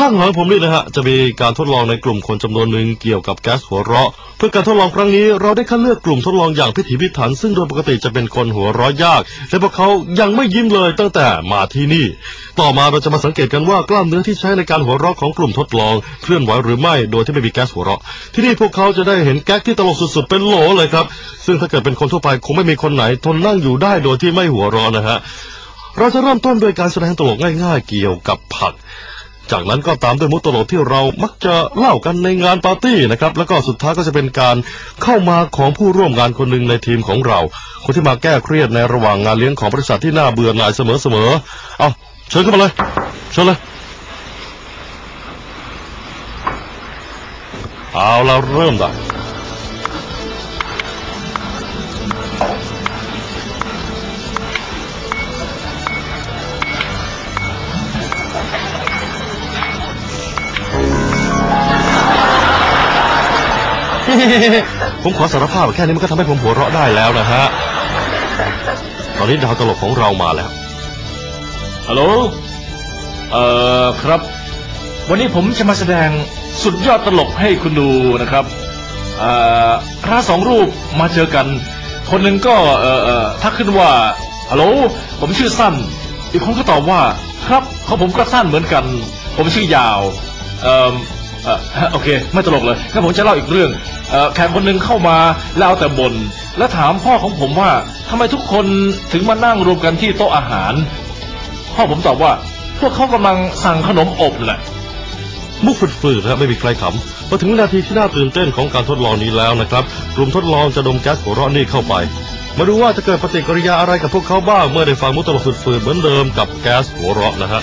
ข้างหลังผมนี่นะฮะจะมีการทดลองในกลุ่มคนจำนวนหนึ่งเกี่ยวกับแก๊สหัวเราะ เพื่อการทดลองครั้งนี้เราได้คัดเลือกกลุ่มทดลองอย่างพิถีพิถัน ซึ่งโดยปกติจะเป็นคนหัวเราะยาก และพวกเขายังไม่ยิ้มเลยตั้งแต่มาที่นี่ ต่อมาเราจะมาสังเกตกันว่ากล้ามเนื้อที่ใช้ในการหัวเราะของกลุ่มทดลองเคลื่อนไหวหรือไม่โดยที่ไม่มีแก๊สหัวเราะ ที่นี่พวกเขาจะได้เห็นแก๊กที่ตลกสุดๆเป็นโหลเลยครับ ซึ่งถ้าเกิดเป็นคนทั่วไปคงไม่มีคนไหนทนนั่งอยู่ได้โดยที่ไม่หัวเราะนะฮะเราจะเริ่มต้นด้วยการแสดงตลกง่าย ๆ เกี่ยวกับผัก จากนั้นก็ตามด้วยมุกตลกที่เรามักจะเล่ากันในงานปาร์ตี้นะครับ แล้วก็สุดท้ายก็จะเป็นการเข้ามาของผู้ร่วมงานคนหนึ่งในทีมของเรา คนที่มาแก้เครียดในระหว่างงานเลี้ยงของบริษัทที่น่าเบื่อหน่ายเสมอๆเอาเชิญเข้ามาเลย เชิญเลยเอาเราเริ่มได้ ผมขอสารภาพแค่นี้มันก็ทำให้ผมหัวเราะได้แล้วนะฮะ ตอนนี้ดาวตลกของเรามาแล้ว ฮัลโหล เอ่อครับ วันนี้ผมจะมาแสดงสุดยอดตลกให้คุณดูนะครับ เอ่อพระสองรูปมาเจอกัน คนหนึ่งก็เอ่อเอ่อทักขึ้นว่า ฮัลโหล ผมชื่อสั้น อีกคนก็ตอบว่า ครับ ของผมก็สั้นเหมือนกัน ผมชื่อยาว เอ่อ เอ่อโอเค ไม่ตลกเลยงั้นผมจะเล่าอีกเรื่องเอ่อแขกคนหนึ่งเข้ามาแล้วเอาแต่บน่นแล้วถามพ่อของผมว่าทำไมทุกคนถึงมานั่งรวมกันที่โต๊ะอาหาร พ่อผมตอบว่า พวกเขากำลังสั่งขนมอบแหละ มุกฝืดๆนะไม่มีใครขำมาถึงวินาทีที่น่าตื่นเต้นของการทดลองนี้แล้วนะครับ กลุ่มทดลองจะดมแก๊สหัวเราะนี่เข้าไป มาดูว่าจะเกิดปฏิกิริยาอะไรกับพวกเขาบ้างเมื่อได้ฟังมุกตลกฝืดๆเหมือนเดิมกับแก๊สหัวเราะนะฮะ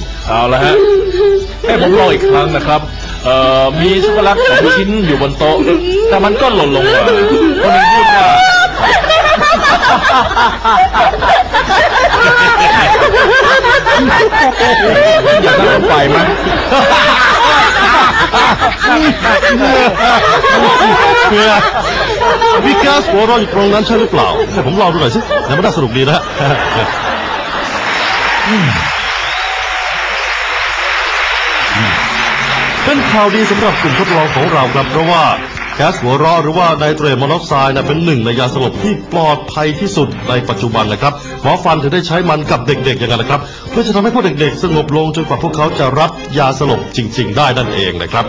เอาละฮะให้ผมลองอีกครั้งนะครับเอ่อมีช็อกโกแลตสองชิ้นอยู่บนโต๊ะ แต่มันก็หล่นลงมาคนหนึงพูดว่า อยากนั่งไฟไหมเนี่ยมีแก๊สหัวเราะอยู่ตรงนั้นใช่หรือเปล่าให้ผมลองดูหน่อยสิเดี๋ยวมันน่าสนุกดีนะฮะ เป็นข่าวดีสำหรับกลุ่มทดลองของเราครับเพราะว่าแก๊สหัวเราะหรือว่าไนเตรตมอนอกไซด์นะเป็นหนึ่งในยาสลบที่ปลอดภัยที่สุดในปัจจุบันนะครับหมอฟันถึงได้ใช้มันกับเด็กๆอย่างนั้นนะครับ เพื่อจะทำให้พวกเด็กๆ สงบลงจนกว่าพวกเขาจะรับยาสลบจริง ๆ ได้นั่นเองนะครับ